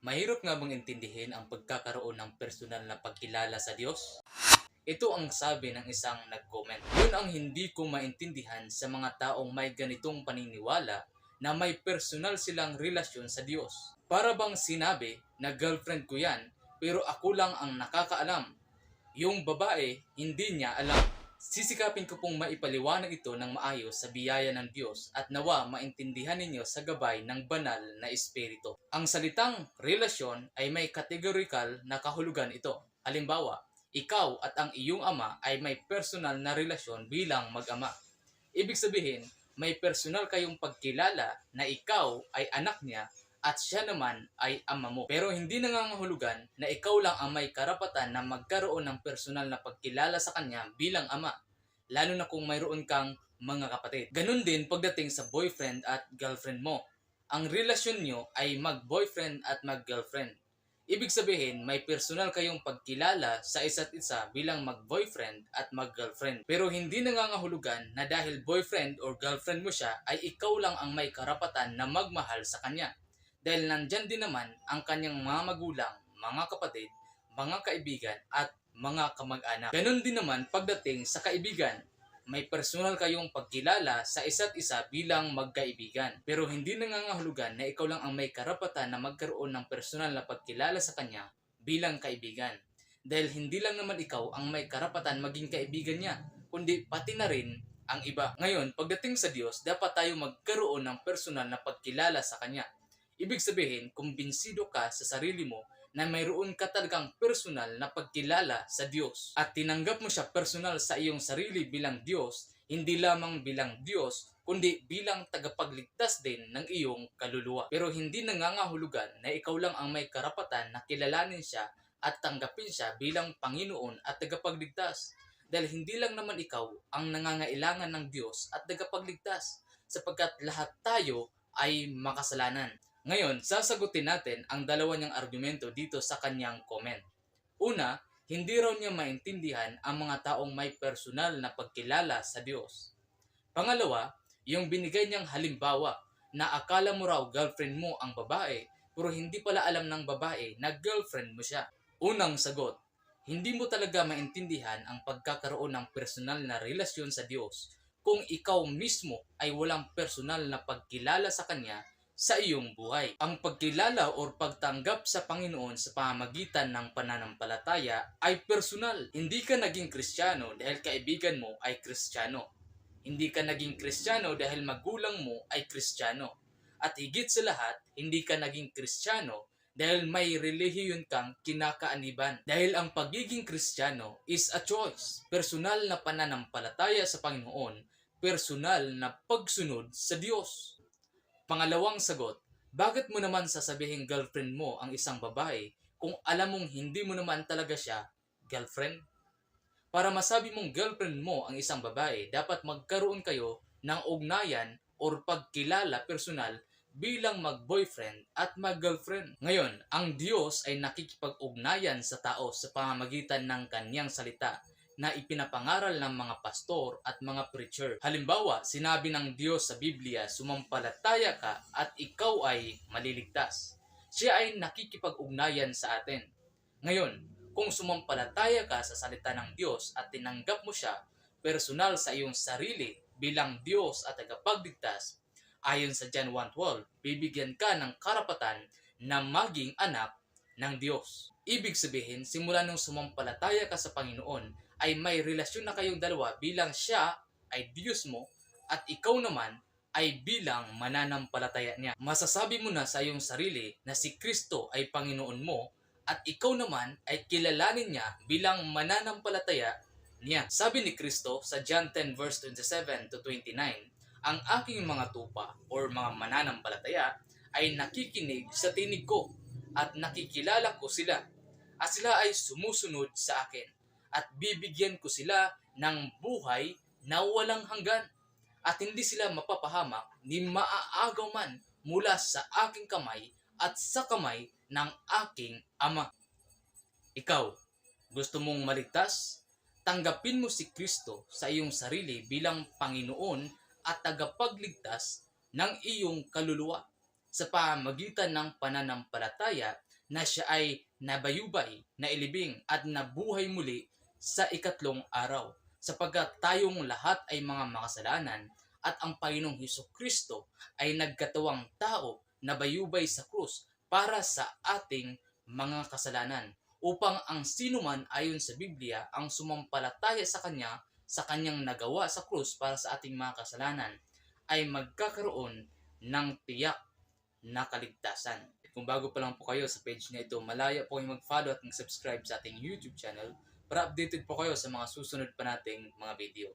Mahirap nga bang intindihin ang pagkakaroon ng personal na pagkilala sa Diyos? Ito ang sabi ng isang nag-comment. Yun ang hindi ko maintindihan sa mga taong may ganitong paniniwala na may personal silang relasyon sa Diyos. Para bang sinabi na girlfriend ko yan pero ako lang ang nakakaalam. Yung babae, hindi niya alam. Sisikapin ko pong maipaliwanag ito ng maayos sa biyaya ng Diyos at nawa maintindihan ninyo sa gabay ng banal na espiritu. Ang salitang relasyon ay may categorical na kahulugan ito. Halimbawa, ikaw at ang iyong ama ay may personal na relasyon bilang mag-ama. Ibig sabihin, may personal kayong pagkilala na ikaw ay anak niya at siya naman ay ama mo. Pero hindi nangangahulugan na ikaw lang ang may karapatan na magkaroon ng personal na pagkilala sa kanya bilang ama. Lalo na kung mayroon kang mga kapatid. Ganun din pagdating sa boyfriend at girlfriend mo. Ang relasyon nyo ay mag-boyfriend at mag-girlfriend. Ibig sabihin, may personal kayong pagkilala sa isa't isa bilang mag-boyfriend at mag-girlfriend. Pero hindi nangangahulugan na dahil boyfriend or girlfriend mo siya ay ikaw lang ang may karapatan na magmahal sa kanya. Dahil nandyan din naman ang kanyang mga magulang, mga kapatid, mga kaibigan at mga kamag-anak. Ganon din naman pagdating sa kaibigan. May personal kayong pagkilala sa isa't isa bilang magkaibigan. Pero hindi nangangahulugan na ikaw lang ang may karapatan na magkaroon ng personal na pagkilala sa kanya bilang kaibigan. Dahil hindi lang naman ikaw ang may karapatan maging kaibigan niya, kundi pati na rin ang iba. Ngayon, pagdating sa Diyos, dapat tayo magkaroon ng personal na pagkilala sa Kanya. Ibig sabihin, kumbinsido ka sa sarili mo na mayroon ka talagang personal na pagkilala sa Diyos at tinanggap mo siya personal sa iyong sarili bilang Diyos, hindi lamang bilang Diyos, kundi bilang tagapagligtas din ng iyong kaluluwa. Pero hindi nangangahulugan na ikaw lang ang may karapatan na kilalanin siya at tanggapin siya bilang Panginoon at tagapagligtas. Dahil hindi lang naman ikaw ang nangangailangan ng Diyos at tagapagligtas sapagkat lahat tayo ay makasalanan. Ngayon, sasagutin natin ang dalawa niyang argumento dito sa kanyang comment. Una, hindi raw niya maintindihan ang mga taong may personal na pagkilala sa Diyos. Pangalawa, yung binigay niyang halimbawa na akala mo raw girlfriend mo ang babae pero hindi pala alam ng babae na girlfriend mo siya. Unang sagot, hindi mo talaga maintindihan ang pagkakaroon ng personal na relasyon sa Diyos kung ikaw mismo ay walang personal na pagkilala sa Kanya sa iyong buhay. Ang pagkilala o pagtanggap sa Panginoon sa pamamagitan ng pananampalataya ay personal. Hindi ka naging Kristiyano dahil kaibigan mo ay Kristiyano. Hindi ka naging Kristiyano dahil magulang mo ay Kristiyano. At higit sa lahat, hindi ka naging Kristiyano dahil may relihiyon kang kinakaaniban. Dahil ang pagiging Kristiyano is a choice. Personal na pananampalataya sa Panginoon, personal na pagsunod sa Diyos. Pangalawang sagot, bakit mo naman sasabihin girlfriend mo ang isang babae kung alam mong hindi mo naman talaga siya girlfriend? Para masabi mong girlfriend mo ang isang babae, dapat magkaroon kayo ng ugnayan or pagkilala personal bilang mag-boyfriend at mag-girlfriend. Ngayon, ang Diyos ay nakikipag-ugnayan sa tao sa pamamagitan ng kanyang salita na ipinapangaral ng mga pastor at mga preacher. Halimbawa, sinabi ng Diyos sa Biblia, sumampalataya ka at ikaw ay maliligtas. Siya ay nakikipag-ugnayan sa atin. Ngayon, kung sumampalataya ka sa salita ng Diyos at tinanggap mo siya personal sa iyong sarili bilang Diyos at tagapagligtas, ayon sa John 1.12, bibigyan ka ng karapatan na maging anak ng Diyos. Ibig sabihin, simula nung sumampalataya ka sa Panginoon, ay may relasyon na kayong dalawa bilang siya ay Diyos mo at ikaw naman ay bilang mananampalataya niya. Masasabi mo na sa iyong sarili na si Kristo ay Panginoon mo at ikaw naman ay kilalanin niya bilang mananampalataya niya. Sabi ni Kristo sa John 10 verse 27 to 29, ang aking mga tupa or mga mananampalataya ay nakikinig sa tinig ko at nakikilala ko sila at sila ay sumusunod sa akin at bibigyan ko sila ng buhay na walang hanggan at hindi sila mapapahamak ni maaagaw man mula sa aking kamay at sa kamay ng aking ama. Ikaw, gusto mong maligtas? Tanggapin mo si Kristo sa iyong sarili bilang Panginoon at tagapagligtas ng iyong kaluluwa sa pamagitan ng pananampalataya na siya ay nabayubay, nailibing at nabuhay muli sa ikatlong araw sapagkat tayong lahat ay mga makasalanan at ang Panginoong Hesus Kristo ay nagkatawang tao na bayubay sa krus para sa ating mga kasalanan upang ang sinuman ayon sa Biblia ang sumampalataya sa Kanya sa Kanyang nagawa sa krus para sa ating mga kasalanan ay magkakaroon ng tiyak na kaligtasan. Kung bago pa lang po kayo sa page na ito, malaya po kayong mag-follow at mag-subscribe sa ating YouTube channel para updated po kayo sa mga susunod pa nating mga video.